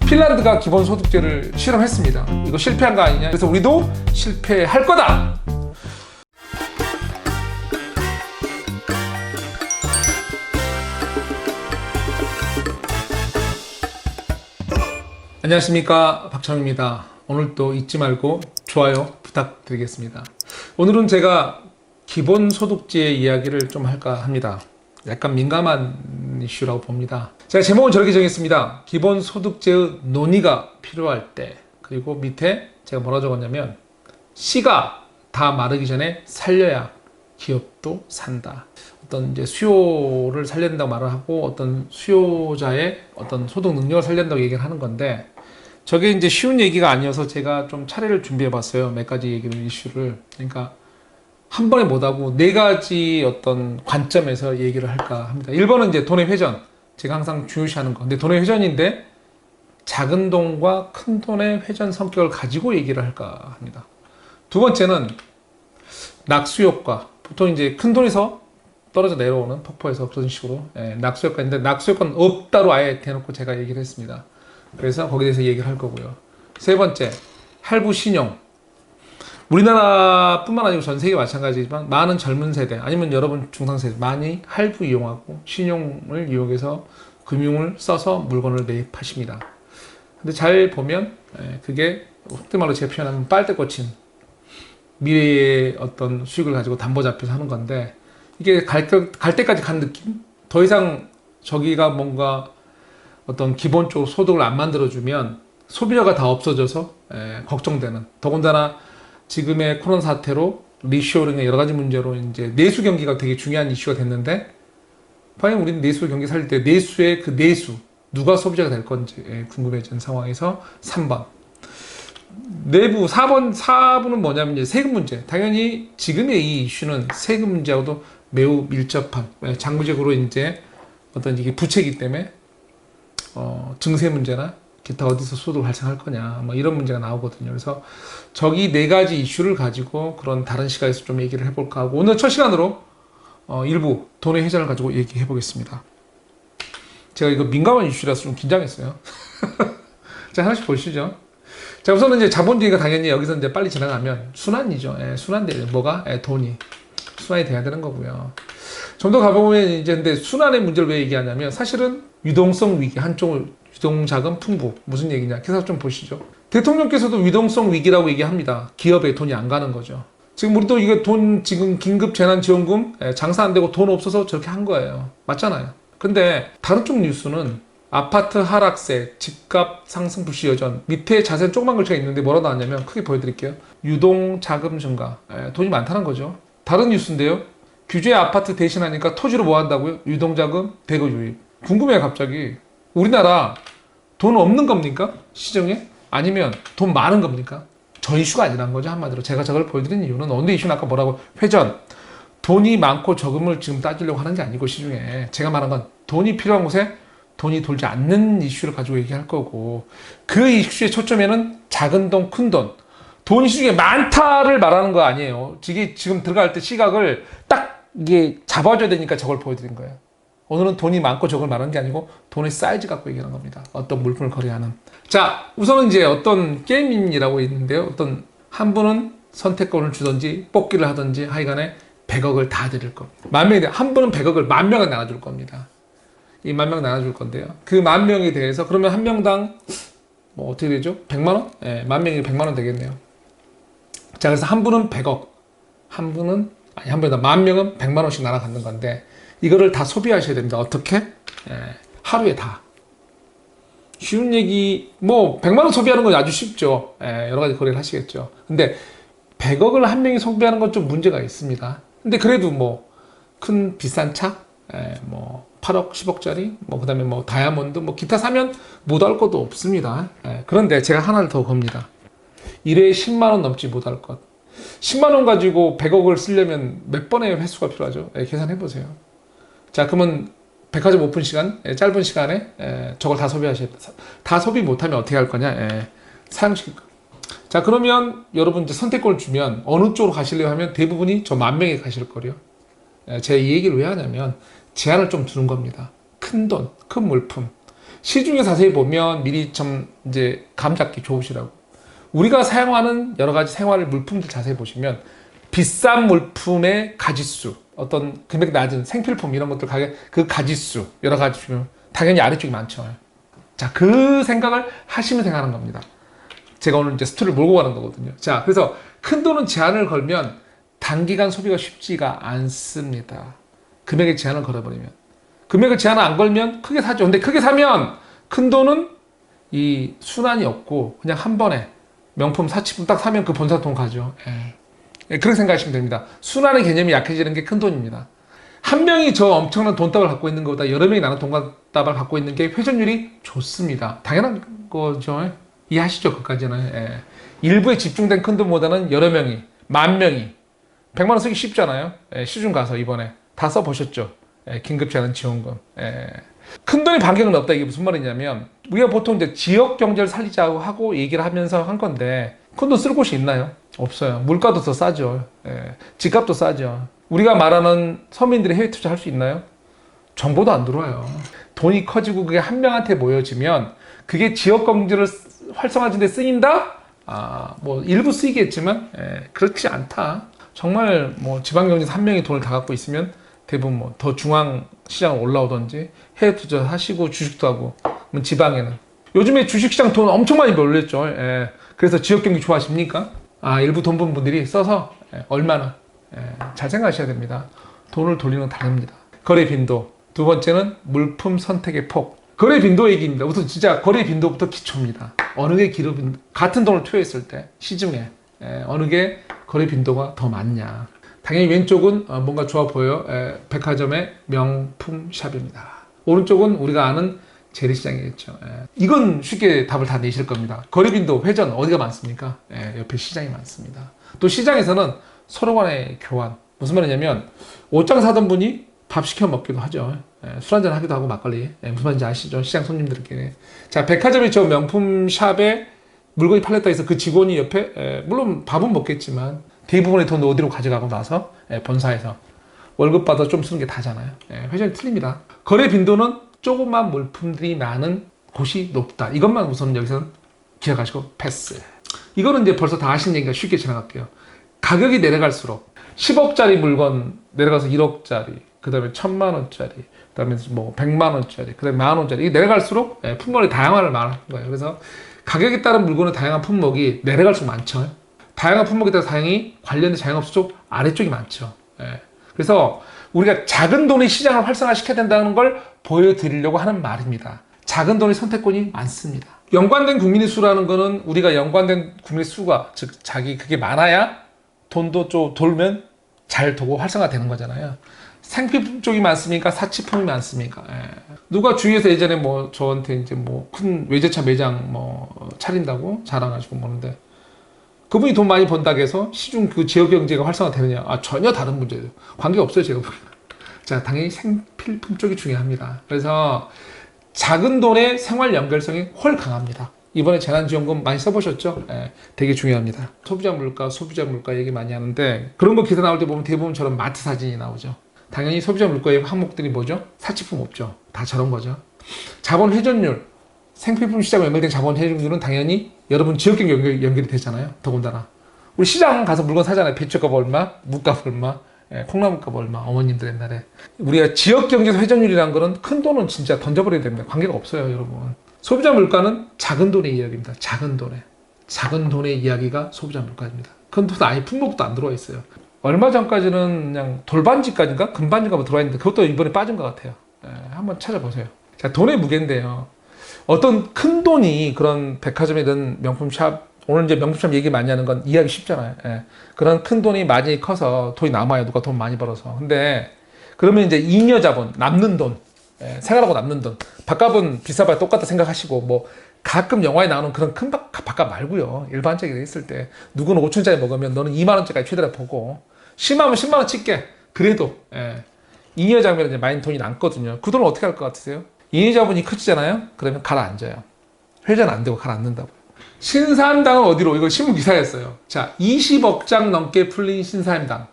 핀란드가 기본 소득제를 실험했습니다. 이거 실패한 거 아니냐? 그래서 우리도 실패할 거다. 안녕하십니까 박찬호입니다. 오늘도 잊지 말고 좋아요 부탁드리겠습니다. 오늘은 제가 기본소득제 이야기를 좀 할까 합니다. 약간 민감한 이슈라고 봅니다. 제가 제목은 저렇게 정했습니다. 기본소득제의 논의가 필요할 때 그리고 밑에 제가 뭐라 적었냐면 씨가 다 마르기 전에 살려야 기업도 산다. 어떤 이제 수요를 살려야 된다고 말을 하고 어떤 수요자의 어떤 소득 능력을 살려야 된다고 얘기를 하는 건데 저게 이제 쉬운 얘기가 아니어서 제가 좀 차례를 준비해 봤어요. 몇 가지 얘기를 이슈를. 그러니까 한 번에 못 하고 네 가지 어떤 관점에서 얘기를 할까 합니다. 1번은 이제 돈의 회전. 제가 항상 거. 근데 돈의 회전인데 작은 돈과 큰 돈의 회전 성격을 가지고 얘기를 할까 합니다. 두 번째는 낙수 효과. 보통 이제 큰 돈에서 떨어져 내려오는 폭포에서 그런 식으로 예, 낙수 효과인데 낙수 효과는 없다로 아예 대놓고 제가 얘기를 했습니다. 그래서 거기에 대해서 얘기를 할 거고요. 세 번째, 할부 신용. 우리나라뿐만 아니고 전 세계 마찬가지지만 많은 젊은 세대 아니면 여러분 중상 세대 많이 할부 이용하고 신용을 이용해서 금융을 써서 물건을 매입하십니다. 근데 잘 보면 예, 그게 속된 말로 제가 표현하면 빨대 꽂힌 미래의 어떤 수익을 가지고 담보 잡혀서 하는 건데 이게 갈, 때- 갈 때까지 간 느낌? 더 이상 저기가 뭔가 어떤 기본적으로 소득을 안 만들어주면 소비자가 다 없어져서 에, 걱정되는 더군다나 지금의 코로나 사태로 리쇼링의 여러 가지 문제로 이제 내수 경기가 되게 중요한 이슈가 됐는데 과연 우리는 내수 경기 살릴 때 내수의 그 내수 누가 소비자가 될 건지 에, 궁금해진 상황에서 3번 내부 4번 4분은 뭐냐면 이제 세금 문제. 당연히 지금의 이 이슈는 세금 문제하고도 매우 밀접한 예, 장기적으로 이제 어떤 이게 부채이기 때문에 어, 증세 문제나 기타 어디서 소득 발생할 거냐 뭐 이런 문제가 나오거든요. 그래서 저기 네 가지 이슈를 가지고 그런 다른 시각에서 좀 얘기를 해볼까 하고 오늘 첫 시간으로 어, 일부 돈의 회전을 가지고 얘기해 보겠습니다. 제가 이거 민감한 이슈라서 좀 긴장했어요. 자 하나씩 보시죠. 자 우선은 이제 자본주의가 당연히 여기서 이제 빨리 지나가면 순환이죠. 예, 순환돼요. 뭐가? 예, 돈이 순환이 돼야 되는 거고요. 좀 더 가보면 이제 근데 순환의 문제를 왜 얘기하냐면 사실은 유동성 위기 한쪽을 유동자금 풍부 무슨 얘기냐? 계속 좀 보시죠. 대통령께서도 유동성 위기라고 얘기합니다. 기업에 돈이 안 가는 거죠. 지금 우리도 이게 돈 지금 긴급 재난 지원금 예, 장사 안 되고 돈 없어서 저렇게 한 거예요. 맞잖아요. 근데 다른 쪽 뉴스는 아파트 하락세, 집값 상승 불시 여전 밑에 자세히 조그만 글자가 있는데 뭐라 나왔냐면 크게 보여드릴게요. 유동 자금 증가, 예, 돈이 많다는 거죠. 다른 뉴스인데요. 규제 아파트 대신하니까 토지로 뭐 한다고요? 유동 자금 대거 유입. 궁금해요 갑자기. 우리나라 돈 없는 겁니까? 시정에? 아니면 돈 많은 겁니까? 저 이슈가 아니란 거죠 한마디로. 제가 저걸 보여드린 이유는 어느 이슈는 아까 뭐라고 회전. 돈이 많고 적음을 지금 따지려고 하는 게 아니고 시중에 제가 말한 건 돈이 필요한 곳에 돈이 돌지 않는 이슈를 가지고 얘기할 거고 그 이슈의 초점에는 작은 돈, 큰 돈. 돈이 시중에 많다를 말하는 거 아니에요. 이게 지금 들어갈 때 시각을 딱 이게 잡아줘야 되니까 저걸 보여드린 거예요. 오늘은 돈이 많고 적을 말하는 게 아니고 돈의 사이즈 갖고 얘기하는 겁니다. 어떤 물품을 거래하는. 자, 우선은 이제 어떤 게임이라고 있는데요. 어떤 한 분은 선택권을 주든지 뽑기를 하든지 하여간에 100억을 다 드릴 겁니다. 만 명이 한 분은 100억을 만 명을 나눠줄 겁니다. 이 만 명 나눠줄 건데요. 그 만 명에 대해서 그러면 한 명당 뭐 어떻게 되죠? 100만 원? 예, 만 명이 100만 원 되겠네요. 자, 그래서 한 분은 100억, 한 분은 아니 한 분이다 만 명은 100만 원씩 갖는 건데 이거를 다 소비하셔야 됩니다. 어떻게? 예, 하루에 다. 쉬운 얘기 뭐 100만 원 소비하는 건 아주 쉽죠. 예, 여러 가지 거래를 하시겠죠. 근데 100억을 한 명이 소비하는 건 좀 문제가 있습니다. 근데 그래도 뭐 큰 비싼 차, 예, 뭐 8억, 10억짜리, 뭐 그 다음에 뭐 다이아몬드, 뭐 기타 사면 못할 것도 없습니다. 예, 그런데 제가 하나를 더 겁니다. 1회에 10만 원 넘지 못할 것. 10만 원 가지고 100억을 쓰려면 몇 번의 횟수가 필요하죠? 예, 계산해 보세요. 자, 그러면 백화점 오픈 시간, 예, 짧은 시간에 예, 저걸 다 소비하셔야 돼. 다 소비 못하면 어떻게 할 거냐? 예, 사용시킬 거. 자, 그러면 여러분 이제 선택권을 주면 어느 쪽으로 가시려고 하면 대부분이 저 만 명에 가실 거예요. 예, 제가 이 얘기를 왜 하냐면 제한을 좀 두는 겁니다. 큰 돈, 큰 물품. 시중에 자세히 보면 미리 좀 이제 감 잡기 좋으시라고. 우리가 사용하는 여러 가지 생활 물품들 자세히 보시면 비싼 물품의 가지수, 어떤 금액 낮은 생필품 이런 것들 가격 그 가지수 여러 가지 보면 당연히 아래쪽이 많죠. 자, 그 생각을 하시면 생각하는 겁니다. 제가 오늘 이제 스토리를 몰고 가는 거거든요. 자, 그래서 큰 돈은 제한을 걸면 단기간 소비가 쉽지가 않습니다. 금액의 제한을 걸어버리면. 금액을 제한을 안 걸면 크게 사죠. 근데 크게 사면 큰 돈은 이 순환이 없고 그냥 한 번에 명품 사치품 딱 사면 그 본사 돈 가죠. 예. 예, 그렇게 생각하시면 됩니다. 순환의 개념이 약해지는 게 큰 돈입니다. 한 명이 저 엄청난 돈답을 갖고 있는 것보다 여러 명이 나는 돈답을 갖고 있는 게 회전율이 좋습니다. 당연한 거죠. 이해하시죠? 그까지는. 예. 일부에 집중된 큰 돈보다는 여러 명이, 만 명이. 100만 원 쓰기 쉽잖아요. 예, 시중 가서 이번에 다 써보셨죠? 예, 긴급지 않은 지원금. 예. 큰 돈이 반경은 없다. 이게 무슨 말이냐면, 우리가 보통 이제 지역 경제를 살리자고 하고 얘기를 하면서 한 건데, 큰돈쓸 곳이 있나요? 없어요. 물가도 더 싸죠. 예. 집값도 싸죠. 우리가 말하는 서민들이 해외 투자할 수 있나요? 정보도 안 들어와요. 돈이 커지고 그게 한 명한테 모여지면 그게 지역 경제를 활성화하는 데 쓰인다? 아, 뭐 일부 쓰이겠지만 예, 그렇지 않다. 정말 뭐 지방 경제에서 한 명이 돈을 다 갖고 있으면 대부분 뭐 더 중앙 시장 올라오든지 해외 투자 하시고 주식도 하고 지방에는 요즘에 주식시장 돈 엄청 많이 몰렸죠. 예. 그래서 지역 경기 좋아하십니까? 아 일부 돈 번 분들이 써서 예, 얼마나 예, 잘 생각하셔야 됩니다. 돈을 돌리는 건 다릅니다. 거래 빈도. 두 번째는 물품 선택의 폭. 거래 빈도 얘기입니다. 우선 진짜 거래 빈도부터 기초입니다. 어느 게 기록 빈 같은 돈을 투여했을 때 시중에 예, 어느 게 거래 빈도가 더 많냐. 당연히 왼쪽은 어, 뭔가 좋아 보여 예, 백화점의 명품 샵입니다. 오른쪽은 우리가 아는 재래시장이겠죠. 예. 이건 쉽게 답을 다 내실 겁니다. 거래 빈도 회전 어디가 많습니까? 예, 옆에 시장이 많습니다. 또 시장에서는 서로 간의 교환. 무슨 말이냐면 옷장 사던 분이 밥 시켜 먹기도 하죠. 예, 술 한잔 하기도 하고 막걸리. 예, 무슨 말인지 아시죠? 시장 손님들끼리. 자, 백화점이 저 명품 샵에 물건이 팔렸다 해서 그 직원이 옆에 예, 물론 밥은 먹겠지만 대부분의 돈을 어디로 가져가고 나서 예, 본사에서 월급 받아 좀 쓰는 게 다잖아요. 예, 회전이 틀립니다. 거래 빈도는 조그만 물품들이 많은 곳이 높다. 이것만 우선 여기서 기억하시고 패스. 이거는 이제 벌써 다 아신 얘기가 쉽게 지나갈게요. 가격이 내려갈수록 10억짜리 물건 내려가서 1억짜리, 그 다음에 1000만 원짜리, 그 다음에 뭐 100만 원짜리, 그 다음에 만 원짜리. 내려갈수록 예, 품목의 다양화를 말하는 거예요. 그래서 가격에 따른 물건의 다양한 품목이 내려갈수록 많죠. 다양한 품목에 따라 다양히 관련된 자영업 쪽 아래쪽이 많죠. 예. 그래서 우리가 작은 돈의 시장을 활성화시켜야 된다는 걸 보여드리려고 하는 말입니다. 작은 돈의 선택권이 많습니다. 연관된 국민의 수라는 거는 우리가 연관된 국민의 수가 즉 자기 그게 많아야 돈도 좀 돌면 잘 도고 활성화되는 거잖아요. 생필품 쪽이 많습니까? 사치품이 많습니까? 예. 누가 주위에서 예전에 뭐 저한테 이제 뭐 큰 외제차 매장 뭐 차린다고 자랑하시고 뭐는데 그분이 돈 많이 번다고 해서 시중 그 지역 경제가 활성화되느냐? 아, 전혀 다른 문제예요. 관계 없어요, 제가 보기에는. 자, 당연히 생필품 쪽이 중요합니다. 그래서 작은 돈의 생활 연결성이 훨 강합니다. 이번에 재난지원금 많이 써보셨죠? 예, 되게 중요합니다. 소비자 물가, 소비자 물가 얘기 많이 하는데 그런 거 기사 나올 때 보면 대부분처럼 마트 사진이 나오죠. 당연히 소비자 물가의 항목들이 뭐죠? 사치품 없죠. 다 저런 거죠. 자본 회전율, 생필품 시장 연결된 자본 회전율은 당연히 여러분 지역경 연결, 연결이 되잖아요. 더군다나. 우리 시장 가서 물건 사잖아요. 배추값 얼마, 무값 얼마, 예, 콩나물값 얼마, 어머님들 옛날에. 우리가 지역 경제 회전율이라는 거는 큰 돈은 진짜 던져버려야 됩니다. 관계가 없어요, 여러분. 소비자 물가는 작은 돈의 이야기입니다. 작은 돈의. 작은 돈의 이야기가 소비자 물가입니다. 큰 돈은 아예 품목도 안 들어와 있어요. 얼마 전까지는 그냥 돌반지까지인가? 금반지가 뭐 들어와 있는데 그것도 이번에 빠진 것 같아요. 예, 한번 찾아보세요. 자, 돈의 무게인데요. 어떤 큰 돈이 그런 백화점이든 명품샵 오늘 이제 명품샵 얘기 많이 하는 건 이해하기 쉽잖아요. 예. 그런 큰 돈이 많이 커서 돈이 남아요. 누가 돈 많이 벌어서. 근데 그러면 이제 잉여 자본, 남는 돈, 예, 생활하고 남는 돈. 밥값은 비싸봐야 똑같다 생각하시고 뭐 가끔 영화에 나오는 그런 큰 밥, 밥값 말고요. 일반적으로 있을 때 누구는 5천짜리 먹으면 너는 2만 원짜리 최대한 보고 10만 원, 10만 원 찍게. 그래도 예. 잉여 자면 이제 많이 돈이 남거든요. 그 돈을 어떻게 할 것 같으세요? 잉여 자본이 커지잖아요. 그러면 가라앉아요. 회전 안 되고 가라앉는다고. 신사임당은 어디로? 이거 신문 기사였어요. 자, 20억 장 넘게 풀린 신사임당.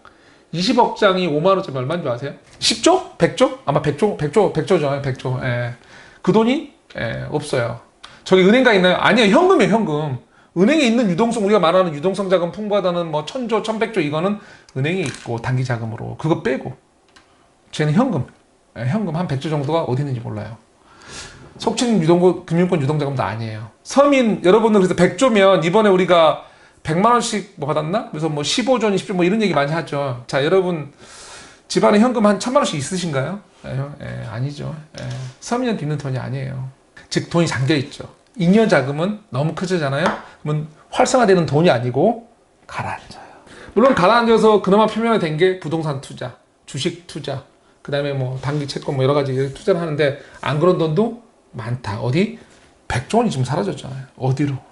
20억 장이 5만 원짜리 얼마인 줄 아세요? 10조? 100조? 아마 100조, 100조, 100조죠. 100조. 예. 그 돈이 예, 없어요. 저기 은행가 있나요? 아니요, 현금이에요, 현금. 은행에 있는 유동성, 우리가 말하는 유동성 자금 풍부하다는 뭐 천조, 천백조 이거는 은행에 있고 단기 자금으로. 그거 빼고. 쟤는 현금. 예, 현금 한 100조 정도가 어디 있는지 몰라요. 속칭 유동, 금융권 유동자금도 아니에요. 서민, 여러분들 그래서 100조면 이번에 우리가 100만원씩 뭐 받았나? 그래서 뭐 15조, 20조 뭐 이런 얘기 많이 하죠. 자, 여러분, 집안에 현금 한 천만 원씩 있으신가요? 예, 예, 아니죠. 예, 서민한테 있는 돈이 아니에요. 즉 돈이 잠겨 있죠. 잉여 자금은 너무 크잖아요. 그러면 활성화되는 돈이 아니고 가라앉아요. 물론 가라앉아서 그나마 표면화된 게 부동산 투자, 주식 투자, 그 다음에 뭐 단기 채권 뭐 여러 가지 투자를 하는데 안 그런 돈도 많다. 어디? 100조 원이 지금 사라졌잖아요. 어디로?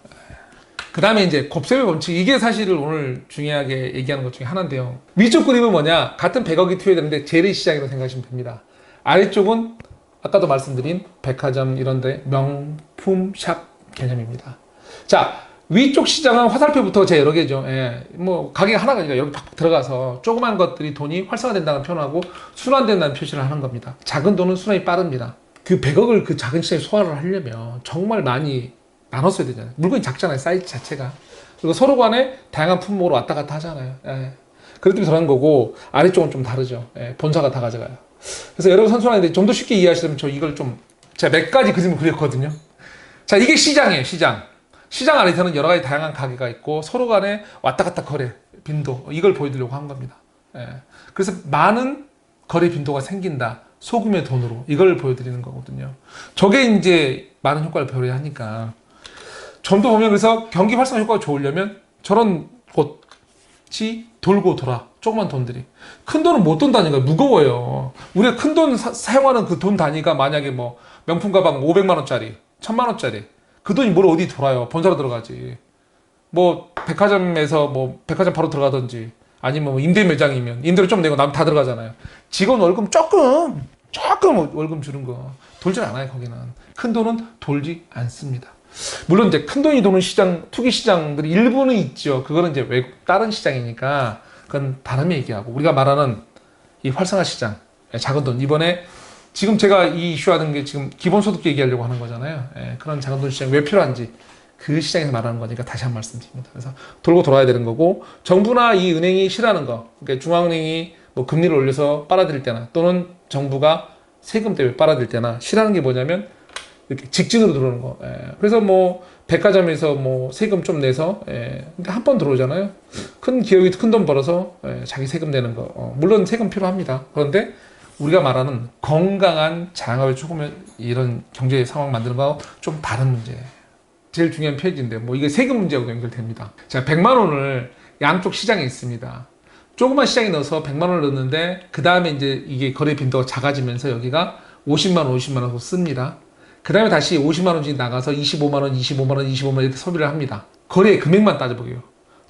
그 다음에 이제 곱셈의 법칙 이게 사실을 오늘 중요하게 얘기하는 것 중에 하나인데요 위쪽 그림은 뭐냐 같은 100억이 투여되는데 재래시장이라고 생각하시면 됩니다 아래쪽은 아까도 말씀드린 백화점 이런데 명품 샵 개념입니다 자 위쪽 시장은 화살표부터 제 여러 개죠 예, 뭐 가게가 하나가 아니라 여기 팍 들어가서 조그만 것들이 돈이 활성화된다는 표현하고 순환된다는 표시를 하는 겁니다 작은 돈은 순환이 빠릅니다 그 100억을 그 작은 시장에 소화를 하려면 정말 많이 나눴어야 되잖아요. 물건이 작잖아요. 사이즈 자체가. 그리고 서로 간에 다양한 품목으로 왔다 갔다 하잖아요. 예. 때문에 저런 거고 아래쪽은 좀 다르죠. 예. 본사가 다 가져가요. 그래서 여러분 선수하는데 좀 더 쉽게 이해하시려면 저 이걸 좀 제가 몇 가지 그림을 그렸거든요. 자 이게 시장이에요. 시장. 시장 안에서는 여러 가지 다양한 가게가 있고 서로 간에 왔다 갔다 거래 빈도 이걸 보여드리려고 한 겁니다. 예. 그래서 많은 거래 빈도가 생긴다. 소금의 돈으로 이걸 보여드리는 거거든요. 저게 이제 많은 효과를 발휘하니까 점도 보면 그래서 경기 활성화 효과가 좋으려면 저런 곳이 돌고 돌아 조그만 돈들이 큰 돈은 못 돈 단위가 무거워요. 우리가 큰 돈 사용하는 그 돈 단위가 만약에 뭐 명품 가방 500만 원짜리, 1000만 원짜리 그 돈이 뭘 어디 돌아요? 본사로 들어가지. 뭐 백화점에서 뭐 백화점 바로 들어가든지 아니면 뭐 임대 매장이면 임대료 좀 내고 남 다 들어가잖아요. 직원 월급 조금 조금 월급 주는 거 돌질 않아요 거기는 큰 돈은 돌지 않습니다. 물론 이제 큰 돈이 도는 시장 투기 시장들이 일부는 있죠. 그거는 이제 외국 다른 시장이니까 그건 다른 얘기하고 우리가 말하는 이 활성화 시장 예, 작은 돈 이번에 지금 제가 이 이슈하는 게 지금 기본소득 얘기하려고 하는 거잖아요. 예, 그런 작은 돈 시장 왜 필요한지 그 시장에서 말하는 거니까 다시 한번 말씀 드립니다. 그래서 돌고 돌아야 되는 거고 정부나 이 은행이 싫어하는 거, 그러니까 중앙은행이 뭐 금리를 올려서 빨아들일 때나 또는 정부가 세금 때문에 빨아들일 때나 싫어하는 게 뭐냐면 이렇게 직진으로 들어오는 거. 예. 그래서 뭐 백화점에서 뭐 세금 좀 내서 예. 근데 한 번 들어오잖아요. 큰 기업이 큰 돈 벌어서 예. 자기 세금 내는 거. 어, 물론 세금 필요합니다. 그런데 우리가 말하는 건강한 장학을 조금 이런 경제 상황 만드는 거하고 좀 다른 문제. 제일 중요한 페이지인데 뭐 이게 세금 문제하고 연결됩니다. 자, 100만 원을 양쪽 시장에 있습니다. 조그만 시장에 넣어서 100만 원을 넣는데 그 다음에 이제 이게 거래 빈도가 작아지면서 여기가 50만 원, 50만 원 씁니다. 그 다음에 다시 50만 원씩 나가서 25만 원, 25만 원, 25만 원 이렇게 소비를 합니다. 거래 금액만 따져보게요.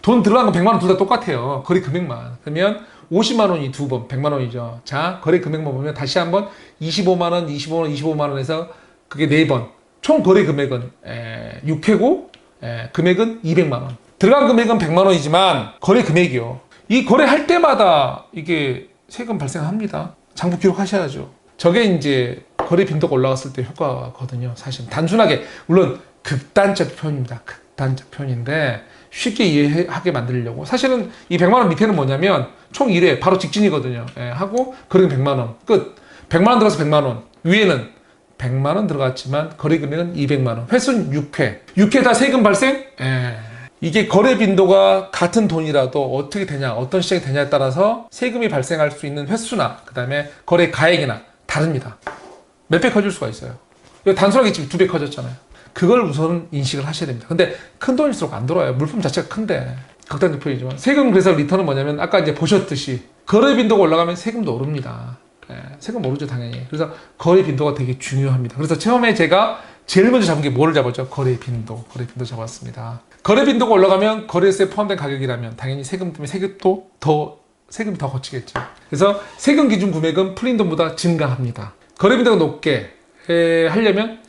돈 들어간 건 100만 원 둘 다 똑같아요. 거래 금액만. 그러면 50만 원이 두 번, 100만 원이죠. 자, 거래 금액만 보면 다시 한번 25만 원, 25만 원, 25만 원에서 그게 네 번. 총 거래 금액은 에, 6회고 에, 금액은 200만 원. 들어간 금액은 100만 원이지만 거래 금액이요. 이 거래할 때마다 이게 세금 발생합니다. 장부 기록하셔야죠. 저게 이제 거래 빈도가 올라갔을 때 효과거든요. 사실 단순하게 물론 극단적 표현입니다. 극단적 표현인데 쉽게 이해하게 만들려고 사실은 이 100만 원 밑에는 뭐냐면 총 1회 바로 직진이거든요. 예, 하고 거래금 100만 원 끝. 100만 원 들어서 100만 원 위에는 100만 원 들어갔지만 거래 금액은 200만 원. 횟수는 6회. 6회 다 세금 발생? 예. 이게 거래 빈도가 같은 돈이라도 어떻게 되냐, 어떤 시장이 되냐에 따라서 세금이 발생할 수 있는 횟수나 그 다음에 거래 가액이나 다릅니다. 몇 배 커질 수가 있어요. 단순하게 지금 두 배 커졌잖아요. 그걸 우선 인식을 하셔야 됩니다. 근데 큰 돈일수록 안 돌아요. 물품 자체가 큰데. 극단적 표현이지만. 세금 그래서 리턴은 뭐냐면 아까 이제 보셨듯이 거래 빈도가 올라가면 세금도 오릅니다. 예, 세금 오르죠, 당연히. 그래서 거래 빈도가 되게 중요합니다. 그래서 처음에 제가 제일 먼저 잡은 게 뭐를 잡았죠? 거래 빈도. 거래 빈도 잡았습니다. 거래 빈도가 올라가면 거래세에 포함된 가격이라면 당연히 세금 때문에 세금도 더 세금이 더 거치겠죠. 그래서 세금 기준 금액은 풀린 돈보다 증가합니다. 거래 빈도가 높게 에, 하려면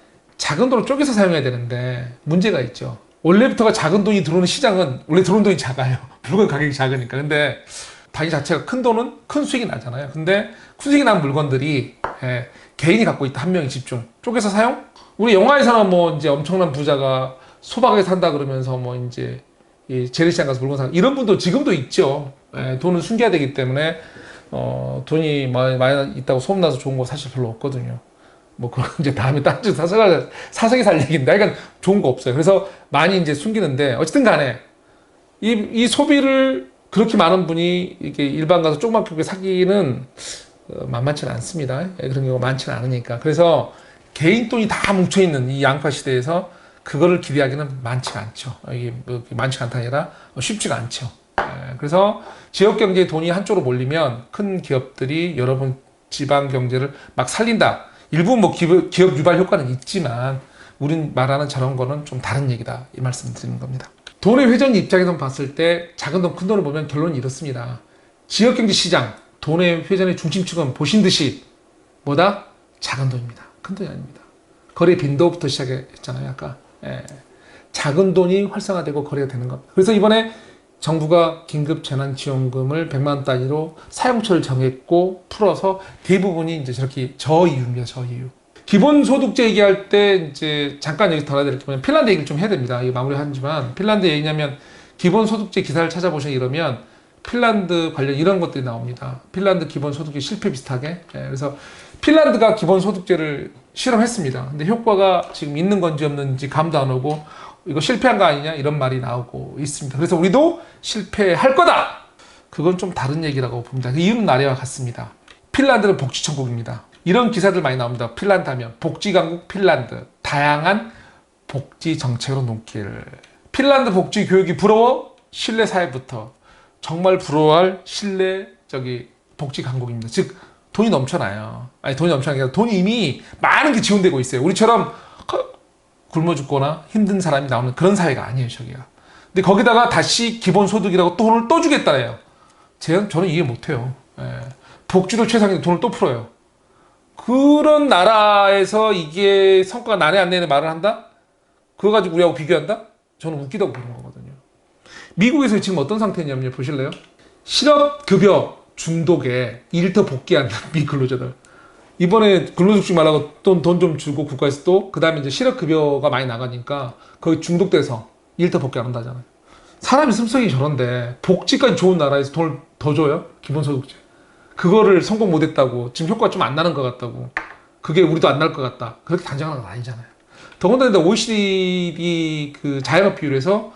작은 돈을 쪼개서 사용해야 되는데 문제가 있죠. 원래부터가 작은 돈이 들어오는 시장은 원래 들어오는 돈이 작아요. 물건 가격이 작으니까. 근데 단위 자체가 큰 돈은 큰 수익이 나잖아요. 근데 큰 수익이 난 물건들이 에, 개인이 갖고 있다 한 명이 집중 쪼개서 사용 우리 영화에서는 뭐 이제 엄청난 부자가 소박하게 산다 그러면서 뭐 이제 이 재래시장 가서 물건 사 이런 분도 지금도 있죠. 예, 돈을 숨겨야 되기 때문에 어, 돈이 많이, 많이 있다고 소문나서 좋은 거 사실 별로 없거든요. 뭐 그런 이제 다음에 딴지 사서가 사석에 살 얘기인데 약간 좋은 거 없어요. 그래서 많이 이제 숨기는데 어쨌든 간에 이, 이 소비를 그렇게 많은 분이 이게 일반 가서 조그맣게 사기는 어, 만만치는 않습니다. 예, 그런 경우가 많지는 않으니까. 그래서 개인 돈이 다 뭉쳐 있는 이 양파 시대에서 그거를 기대하기는 많지가 않죠. 이게 뭐 많지가 않다 아니라 쉽지가 않죠. 예, 그래서 지역 경제에 돈이 한쪽으로 몰리면 큰 기업들이 여러분 지방 경제를 막 살린다. 일부 뭐 기업, 기업 유발 효과는 있지만 우린 말하는 저런 거는 좀 다른 얘기다. 이 말씀 드리는 겁니다. 돈의 회전 입장에서 봤을 때 작은 돈, 큰 돈을 보면 결론이 이렇습니다. 지역 경제 시장, 돈의 회전의 중심축은 보신 듯이 뭐다? 작은 돈입니다. 큰 돈이 아닙니다. 거래 빈도부터 시작했잖아요. 아까. 예. 작은 돈이 활성화되고 거래가 되는 겁니다. 그래서 이번에 정부가 긴급 재난지원금을 100만 원 단위로 사용처를 정했고 풀어서 대부분이 이제 저렇게 저이유입니다. 저이유. 기본소득제 얘기할 때 이제 잠깐 여기 덜어야 될 게 뭐냐면 핀란드 얘기를 좀 해야 됩니다. 이거 마무리하지만 핀란드 얘기냐면 기본소득제 기사를 찾아보시면 이러면 핀란드 관련 이런 것들이 나옵니다. 핀란드 기본소득제 실패 비슷하게. 예, 그래서 핀란드가 기본소득제를 실험했습니다. 근데 효과가 지금 있는 건지 없는지 감도 안 오고 이거 실패한 거 아니냐 이런 말이 나오고 있습니다. 그래서 우리도 실패할 거다. 그건 좀 다른 얘기라고 봅니다. 그 이유는 나래와 같습니다. 핀란드는 복지 천국입니다. 이런 기사들 많이 나옵니다. 핀란드 하면 복지 강국 핀란드 다양한 복지 정책으로 눈길. 핀란드 복지 교육이 부러워 신뢰 사회부터 정말 부러워할 신뢰 저기 복지 강국입니다. 즉 돈이 넘쳐나요. 아니 돈이 넘쳐나는 게 아니라 돈이 이미 많은 게 지원되고 있어요. 우리처럼 거- 굶어 죽거나 힘든 사람이 나오는 그런 사회가 아니에요, 저기가. 근데 거기다가 다시 기본소득이라고 돈을 또 주겠다래요. 제 저는 이해 못해요. 예. 복지도 최상인데 돈을 또 풀어요. 그런 나라에서 이게 성과가 나네 안 내는 말을 한다? 그거 가지고 우리하고 비교한다? 저는 웃기다고 보는 거거든요. 미국에서 지금 어떤 상태냐면요. 보실래요? 실업급여 중독에 일터 복귀한다. 미 근로자들. 이번에 근로복지 말라고 돈 좀 주고 국가에서 또, 그 다음에 이제 실업급여가 많이 나가니까 거기 중독돼서 일터 복귀 안 한다잖아요. 사람이 습성이 저런데 복지까지 좋은 나라에서 돈을 더 줘요? 기본소득제. 그거를 성공 못했다고 지금 효과가 좀안 나는 것 같다고 그게 우리도 안 날 것 같다 그렇게 단정하는 건 아니잖아요 더군다나 OECD 그 자영업 비율에서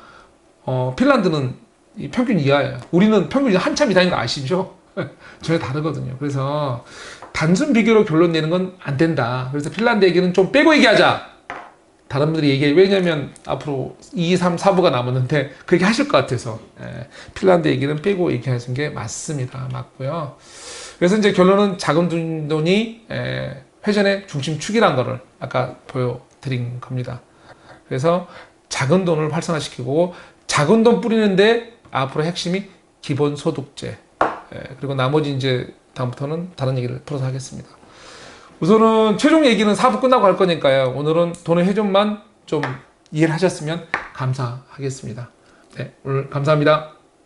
어, 핀란드는 이 평균 이하예요 우리는 평균이 한참 이상인 거 아시죠? 전혀 다르거든요 그래서 단순 비교로 결론 내는 건 안 된다. 그래서 핀란드 얘기는 좀 빼고 얘기하자. 다른 분들이 얘기해. 왜냐면 앞으로 2, 3, 4부가 남았는데 그렇게 하실 것 같아서. 예, 핀란드 얘기는 빼고 얘기하시는 게 맞습니다. 맞고요. 그래서 이제 결론은 작은 돈이 에, 회전의 중심축이란 거를 아까 보여드린 겁니다. 그래서 작은 돈을 활성화시키고 작은 돈 뿌리는데 앞으로 핵심이 기본소득제. 에, 그리고 나머지 이제 다음부터는 다른 얘기를 풀어서 하겠습니다. 우선은 최종 얘기는 4부 끝나고 할 거니까요. 오늘은 돈의 회전만 좀 이해를 하셨으면 감사하겠습니다. 네, 오늘 감사합니다.